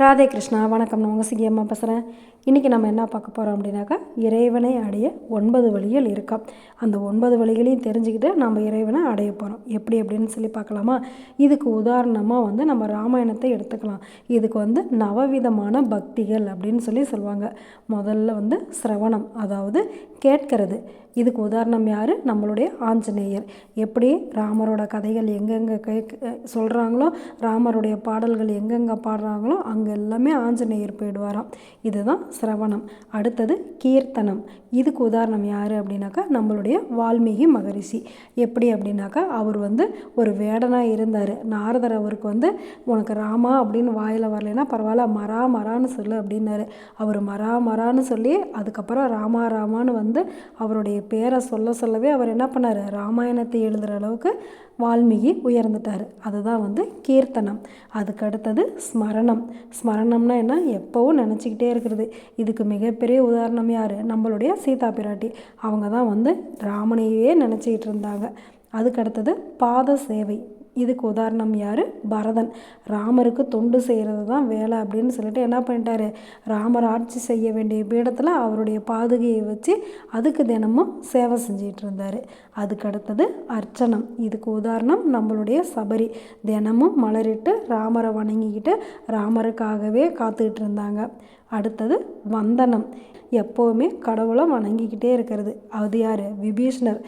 ராதே கிருஷ்ணா வணக்கம். நான் உங்கள் சிகியம்மா பேசுகிறேன் இன்றைக்கி நம்ம என்ன பார்க்க போகிறோம் அப்படின்னாக்கா இறைவனை அடைய ஒன்பது வழிகள் இருக்கா? அந்த ஒன்பது வழிகளையும் தெரிஞ்சுக்கிட்டு நம்ம இறைவனை அடைய போகிறோம் எப்படி அப்படின்னு சொல்லி பார்க்கலாமா? இதுக்கு உதாரணமாக வந்து நம்ம ராமாயணத்தை எடுத்துக்கலாம். இதுக்கு வந்து நவவிதமான பக்திகள் அப்படின்னு சொல்லி சொல்லுவாங்க. முதல்ல வந்து சிரவணம் அதாவது கேட்கறது. இதுக்கு உதாரணம் யார்? நம்மளுடைய ஆஞ்சநேயர். எப்படி ராமரோட கதைகள் எங்கெங்கே கேக் சொல்கிறாங்களோ ராமருடைய பாடல்கள் எங்கெங்கே பாடுறாங்களோ அங்கே எல்லாமே ஆஞ்சநேயர் போயிடுவாராம். இதுதான் சிரவணம். அடுத்தது கீர்த்தனம். இதுக்கு உதாரணம் யார் அப்படின்னாக்கா நம்மளுடைய வால்மீகி மகரிஷி. எப்படி அப்படின்னாக்கா அவர் வந்து ஒரு வேடனாக இருந்தார். நாரதர் அவருக்கு வந்து உனக்கு ராமா அப்படின்னு வாயில் வரலைன்னா பரவாயில்ல மரா மரான்னு சொல்லு அப்படின்னாரு. அவர் மரா மரான்னு சொல்லி அதுக்கப்புறம் ராமா ராமான்னு வந்து வந்து அவருடைய பேரை சொல்ல சொல்லவே அவர் என்ன பண்ணார்? ராமாயணத்தை எழுதுகிற அளவுக்கு வால்மீகி உயர்ந்துட்டார். அதுதான் வந்து கீர்த்தனம். அதுக்கு அடுத்தது ஸ்மரணம். ஸ்மரணம்னா என்ன? எப்போவும் நினச்சிக்கிட்டே இருக்கிறது. இதுக்கு மிகப்பெரிய உதாரணம் யார்? நம்மளுடைய சீதா பிராட்டி. அவங்க தான் வந்து ராமனையே நினச்சிக்கிட்டு இருந்தாங்க. அதுக்கு அடுத்தது பாத சேவை. இதுக்கு உதாரணம் யார்? பரதன். ராமருக்கு தொண்டு செய்கிறது தான் வேலை அப்படின்னு சொல்லிட்டு என்ன பண்ணிட்டாரு? ராமர் ஆட்சி செய்ய வேண்டிய பீடத்தில் அவருடைய பாதுகையை வச்சு அதுக்கு தினமும் சேவை செஞ்சிகிட்டு இருந்தார். அதுக்கு அடுத்தது அர்ச்சனம். இதுக்கு உதாரணம் நம்மளுடைய சபரி. தினமும் மலரிட்டு ராமரை வணங்கிக்கிட்டு ராமருக்காகவே காத்துக்கிட்டு இருந்தாங்க. அடுத்தது வந்தனம். எப்போவுமே கடவுளை வணங்கிக்கிட்டே இருக்கிறது. அது யார்? விபீஷ்ணர்.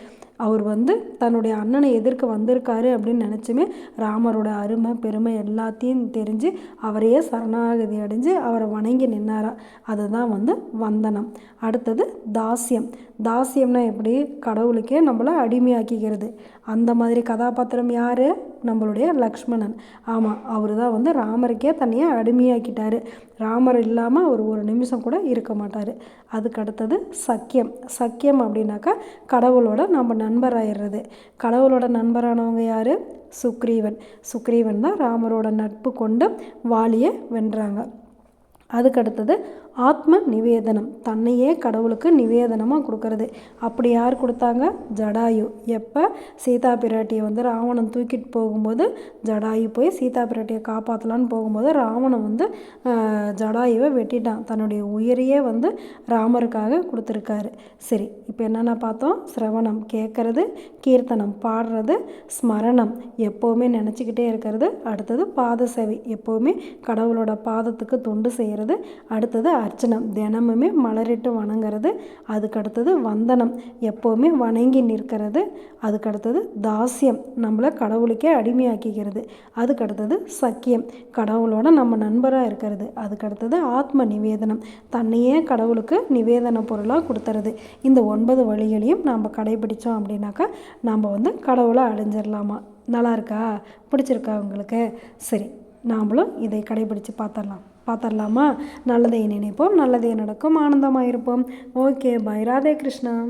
அவர் வந்து தன்னுடைய அண்ணனை எதிர்க்க வந்திருக்காரு அப்படின்னு நினச்சுமே ராமரோட அருமை பெருமை எல்லாத்தையும் தெரிஞ்சு அவரையே சரணாகதி அடைஞ்சு அவரை வணங்கி நின்னாரா? அதுதான் வந்து வந்தனம். அடுத்தது தாசியம். தாசியம்னா எப்படி? கடவுளுக்கே நம்மளை அடிமையாக்கிக்கிறது. அந்த மாதிரி கதாபாத்திரம் யார்? நம்மளுடைய லக்ஷ்மணன். ஆமாம் அவர் தான் வந்து ராமருக்கே தனியாக அடிமையாக்கிட்டார். ராமர் இல்லாமல் அவர் ஒரு நிமிஷம் கூட இருக்க மாட்டார். அதுக்கு அடுத்தது சக்கியம். சக்கியம் அப்படின்னாக்கா கடவுளோட நம்ம நண்பராயிடுறது. கடவுளோட நண்பரானவங்க யார்? சுக்ரீவன். சுக்ரீவன் தான் ராமரோட நட்பு கொண்டு வாலியை வென்றாங்க. அதுக்கடுத்தது ஆத்ம நிவேதனம். தன்னையே கடவுளுக்கு நிவேதனமாக கொடுக்கறது. அப்படி யார் கொடுத்தாங்க? ஜடாயு. எப்போ? சீதா பிராட்டியை வந்து ராவணன் தூக்கிட்டு போகும்போது ஜடாயு போய் சீதா பிராட்டியை காப்பாற்றலான்னு போகும்போது ராவணன் வந்து ஜடாயுவை வெட்டிட்டான். தன்னுடைய உயிரையே வந்து ராமருக்காக கொடுத்துருக்காரு. சரி இப்போ என்னென்ன பார்த்தோம்? சிரவணம். கேட்குறது கீர்த்தனம். பாடுறது ஸ்மரணம். எப்போவுமே நினச்சிக்கிட்டே இருக்கிறது. அடுத்தது பாத சேவை எப்போவுமே கடவுளோட பாதத்துக்கு தொண்டு செய்கிறது அடுத்தது அர்ச்சனம். தினமுமே மலரிட்டு வணங்குறது அதுக்கடுத்தது வந்தனம். எப்போவுமே வணங்கி நிற்கிறது அதுக்கடுத்தது தாசியம் நம்மளை கடவுளுக்கே அடிமையாக்கிக்கிறது அதுக்கடுத்தது சக்கியம். கடவுளோட நம்ம நண்பராக இருக்கிறது அதுக்கடுத்தது ஆத்ம நிவேதனம். தன்னையே கடவுளுக்கு நிவேதன பொருளாக கொடுத்துறது. இந்த ஒன்பது வழிகளையும் நாம் கடைபிடித்தோம் அப்படின்னாக்கா நம்ம வந்து கடவுளை அடைஞ்சிடலாமா நல்லா இருக்கா? பிடிச்சிருக்கா உங்களுக்கு? சரி நாமளும் இதை கடைபிடித்து பார்த்துடலாம். பார்த்துடலாமா? நல்லதை நினைப்போம் நல்லதே நடக்கும் ஆனந்தமாக இருப்போம் ஓகே பை. ராதே கிருஷ்ணா.